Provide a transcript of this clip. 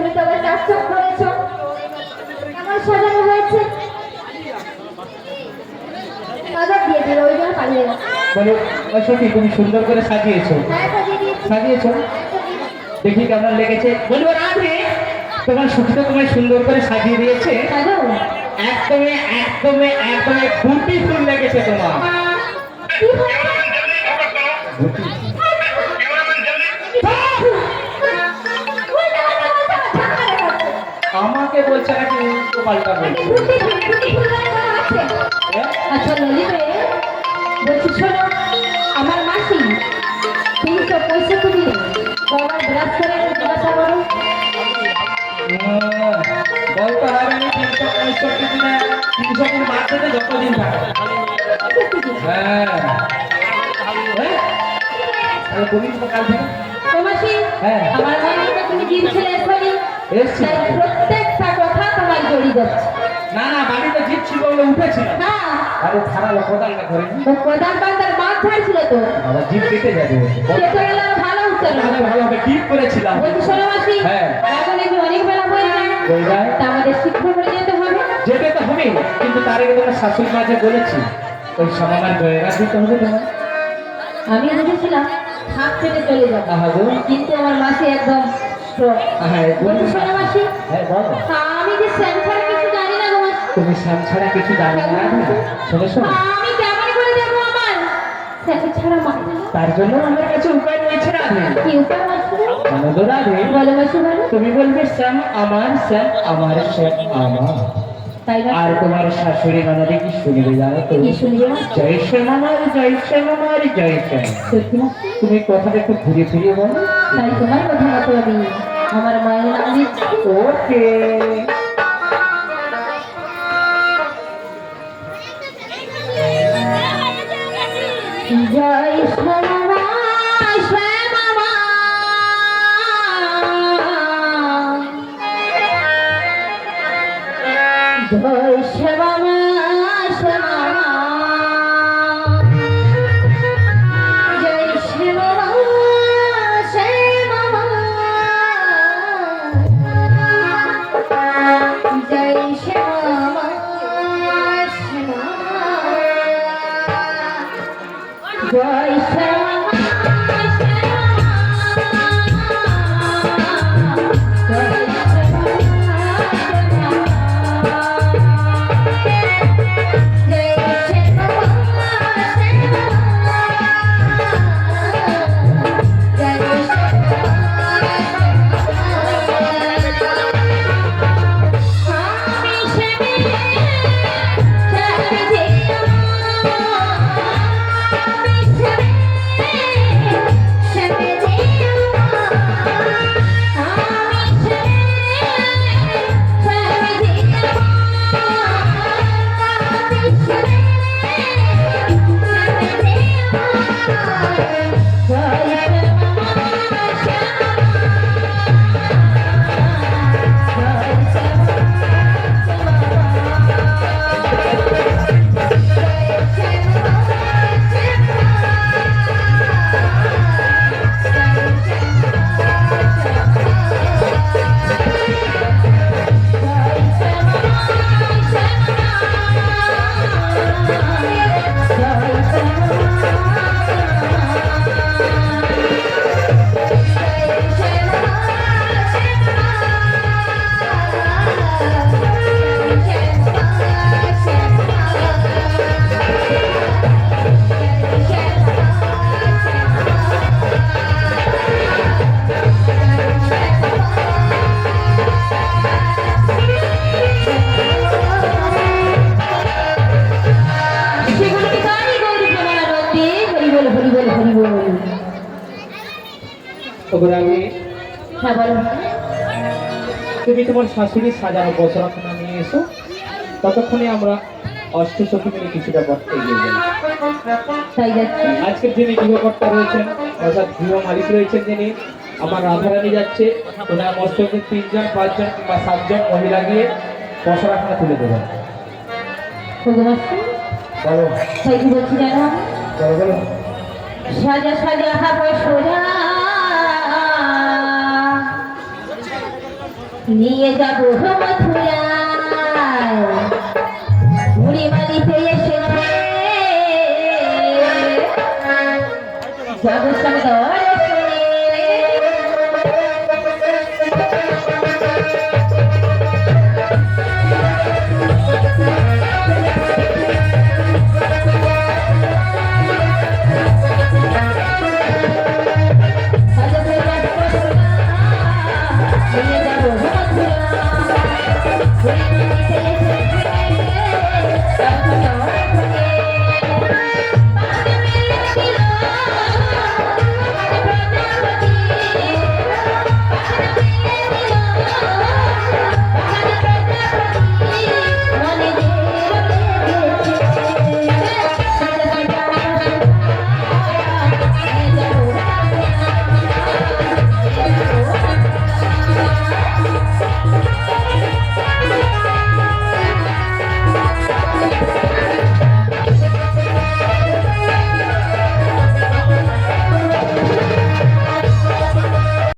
তুমি তবে চাষবাস করেছ। কেমন সাজানো হয়েছে? তুমি সুন্দর করে সাজিয়েছো। সাজিয়েছো? দেখি কেমন লেগেছে। বলব রাধে তোমার সুখটা তোমায় সুন্দর করে সাজিয়ে দিয়েছে। একদমে একদমে একদমে বিউটিফুল লেগেছে তোমার। আমাকে বলছে নাকি উল্টো পাল্টা বলছে? আচ্ছা ললিতে বলছি শোনো আমার মাসি তিনশো পঁয়ষট্টি দিনে কবার ব্রাশ করে জিজ্ঞাসা করো উম, বলতে হবে আমি তিনশো পঁয়ষট্টি দিনে তিনশো দিন বাদ দিতে যতদিন থাকে হ্যাঁ হ্যাঁ? তুমি কাল থেকে হ্যাঁ। আমার হয় তুমি দিন ছেলে এসনি এসছি। প্রত্যেকটা কথা তোমার জড়িয়ে যাচ্ছে। না না বাড়িতে জিত ছিল বলে উঠেছিলাম। হ্যাঁ। আরে ছাড়ালো কোদালটা ধরে নি। তো প্রধান বান্দার মাছ ছাড়ছিল তো? আবার জিপ কেটে যাবে। কেটে গেলে ভালো উত্তর তাহলে ভালো হবে ঠিক করেছিলাম। বলছি শোনো মাসি হ্যাঁ। এখন একটু অনেক বেলা হয়ে যায়। হয়ে যায়। তা আমাদের শিক্ষা করে যেতে হবে। যেতে তো হবে কিন্তু তার আগে তোমার শাশুড়ি মাঝে বলেছি ওই সমামার গয়রা দিতে হবে তোমার আমি বুঝেছিলাম হাত থেকে চলে যাব। কিন্তু আমার মাসি একদম হ্যাঁ হ্যাঁ বলো। আমি যে স্যাম কিছু জানি না তুমি ছাড়া কিছু জানো না? শোনো শোনো আমি কেমন করে যাব আমার? স্যাম ছাড়া মাসি তার জন্য আমার কাছে উপায় রয়েছে কি উপায় বলো তুমি বলবে শ্যাম আমার শ্যাম আমার শ্যাম আমার। না? আর তোমার শাশুড়ি ননদে কি শুনবে জানো তো জয় শ্যাম আমার জয় শ্যাম আমার জয় শ্যাম। তুমি কথাটা একটু ঘুরে ফিরিয়ে বলো। তাই তোমার কথা মতো আমি আমার মায়ের নাম ওকে। জয় শ্যামা শ্যামা তুমি তোমার শাশুড়ির সাজানো বসরাখানা নিয়ে এসো। ততক্ষণে আমরা অষ্টসখী মিলে কিছুটা করতে এগিয়ে যাই। তাই যাচ্ছি। আজকের যিনি গৃহকর্তা রয়েছেন অর্থাৎ গৃহ মালিক রয়েছেন যিনি আমার রাধারানী যাচ্ছে। ওনার মস্তকে তিনজন পাঁচজন কিংবা সাতজন মহিলা গিয়ে বসরাখানা তুলে দেবেন ভগবাসী বলো। তাই কি বলছি জানো বলো বলো। সাজা সাজা হাব সোজা। নিয়ে যাব মথুরা Grabe siya ito.